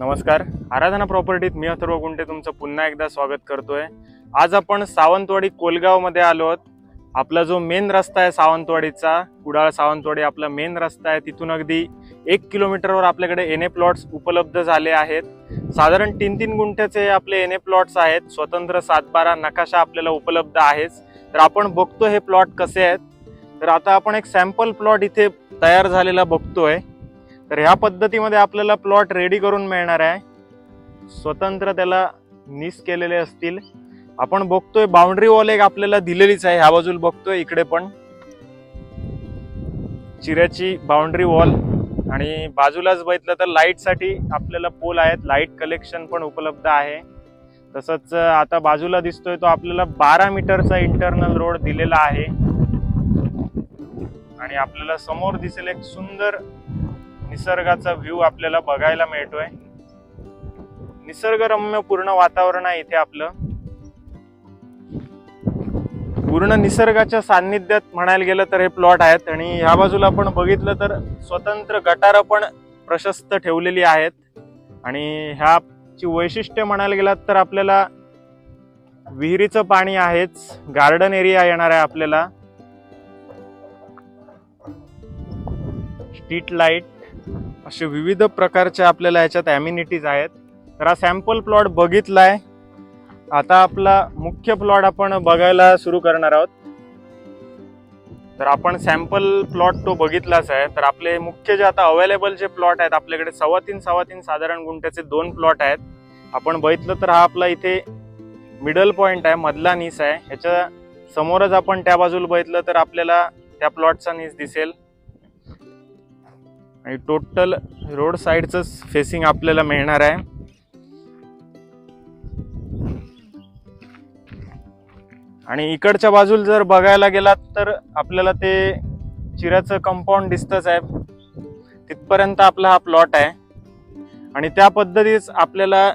नमस्कार. आराधना प्रॉपर्टीत मी अथर्व गुंटे तुमचं पुन्हा एकदा स्वागत करतोय. आज आपण सावंतवाडी कोलगावमध्ये आलो आहोत. आपला जो मेन रस्ता आहे सावंतवाडीचा कुडाळ सावंतवाडी आपला मेन रस्ता आहे. तिथून अगदी एक किलोमीटरवर आपल्याकडे एन ए प्लॉट्स उपलब्ध झाले आहेत. साधारण तीन तीन गुंठ्याचे आपले एन ए प्लॉट्स आहेत. स्वतंत्र सातबारा नकाशा आपल्याला उपलब्ध आहेच. तर आपण बघतो हे प्लॉट कसे आहेत. तर आता आपण एक सॅम्पल प्लॉट इथे तयार झालेला बघतोय. तर ह्या पद्धतीमध्ये आपल्याला प्लॉट रेडी करून मिळणार आहे. स्वतंत्र त्याला निस केलेले असतील. आपण बघतोय बाउंड्री वॉल एक आपल्याला दिलेलीच आहे. ह्या बाजूला बघतोय इकडे पण. चिऱ्याची बाउंड्री वॉल आणि बाजूलाच बघितलं तर लाईटसाठी आपल्याला पोल आहेत. लाइट कलेक्शन पण उपलब्ध आहे. तसंच आता बाजूला दिसतोय तो आपल्याला बारा मीटरचा इंटरनल रोड दिलेला आहे. आणि आपल्याला समोर दिसेल एक सुंदर निसर्गाचा व्ह्यू आपल्याला बघायला मिळतोय. निसर्गरम्य पूर्ण वातावरण आहे इथे आपलं. पूर्ण निसर्गाच्या सान्निध्यात म्हणायला गेलं तर हे प्लॉट आहेत आणि ह्या बाजूला आपण बघितलं तर स्वतंत्र गटारं पण प्रशस्त ठेवलेली आहेत. आणि ह्याची वैशिष्ट्य म्हणायला गेलात तर आपल्याला विहिरीचं पाणी आहेच गार्डन एरिया येणार आहे आपल्याला. स्ट्रीट लाइट असे विविध प्रकारच्या आपल्याला ह्याच्यात ॲम्युनिटीज आहेत. तर हा सॅम्पल प्लॉट बघितला आहे आता आपला मुख्य प्लॉट आपण बघायला सुरू करणार आहोत. तर आपण सॅम्पल प्लॉट तो बघितलाच आहे. तर आपले मुख्य जे आता अवेलेबल जे प्लॉट आहेत आपल्याकडे सव्वा तीन सव्वा तीन साधारण गुंठ्याचे दोन प्लॉट आहेत. आपण बघितलं तर हा आपला इथे मिडल पॉईंट आहे मधला नीस आहे. ह्याच्या समोरच आपण त्या बाजूला बघितलं तर आपल्याला त्या प्लॉटचा नीस दिसेल. आणि टोटल रोड साईडचं फेसिंग आपल्याला मिळणार आहे. आणि इकडच्या बाजूला जर बघायला गेलात तर आपल्याला ते चिऱ्याचं कंपाऊंड दिसतच आहे. तिथपर्यंत आपला हा प्लॉट आहे. आणि त्या पद्धतीच आपल्याला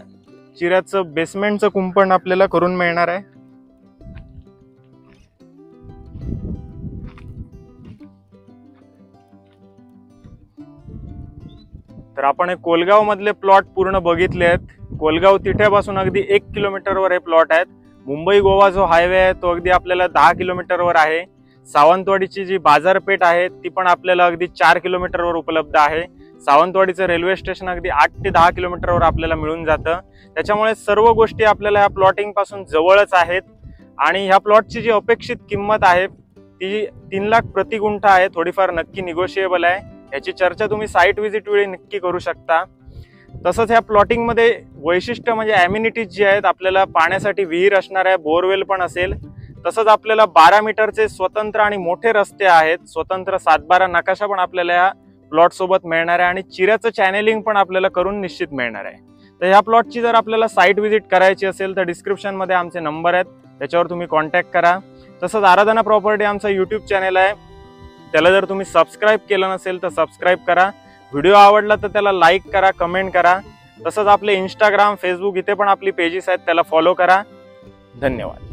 चिऱ्याचं बेसमेंटचं कुंपण आपल्याला करून मिळणार आहे. तर आपण हे कोलगाव मधले प्लॉट पूर्ण बघितले आहेत. कोलगाव तिठ्यापासून अगदी एक किलोमीटरवर हे प्लॉट आहेत. मुंबई गोवा जो हायवे आहे तो अगदी आपल्याला दहा किलोमीटरवर आहे. सावंतवाडीची जी बाजारपेठ आहे ती पण आपल्याला अगदी चार किलोमीटरवर उपलब्ध आहे. सावंतवाडीचं रेल्वे स्टेशन अगदी आठ ते दहा किलोमीटरवर आपल्याला मिळून जातं. त्याच्यामुळे सर्व गोष्टी आपल्याला ह्या प्लॉटिंगपासून जवळच आहेत. आणि ह्या प्लॉटची जी अपेक्षित किंमत आहे ती तीन लाख प्रति गुंठा आहे. थोडीफार नक्की निगोशिएबल आहे. याची चर्चा तुम्ही साईट व्हिजिट वेळी नक्की करू शकता. तसंच ह्या प्लॉटिंगमध्ये वैशिष्ट्य म्हणजे ॲम्युनिटीज जी आहेत आपल्याला पाण्यासाठी विहीर असणार आहे बोरवेल पण असेल. तसंच आपल्याला बारा मीटरचे स्वतंत्र आणि मोठे रस्ते आहेत. स्वतंत्र सातबारा नकाशा पण आपल्याला या प्लॉटसोबत मिळणार आहे आणि चिऱ्याचं चॅनेलिंग पण आपल्याला करून निश्चित मिळणार आहे. तर ह्या प्लॉटची जर आपल्याला साईट व्हिजिट करायची असेल तर डिस्क्रिप्शनमध्ये आमचे नंबर आहेत. त्याच्यावर तुम्ही कॉन्टॅक्ट करा. तसंच आराधना प्रॉपर्टी आमचा यूट्यूब चॅनेल आहे. त्याला जर तुम्ही सबस्क्राईब केलं नसेल तर सबस्क्राईब करा. व्हिडिओ आवडला तर त्याला लाईक करा कमेंट करा. तसंच आपले इंस्टाग्राम फेसबुक इथे पण आपली पेजेस आहेत त्याला फॉलो करा. धन्यवाद.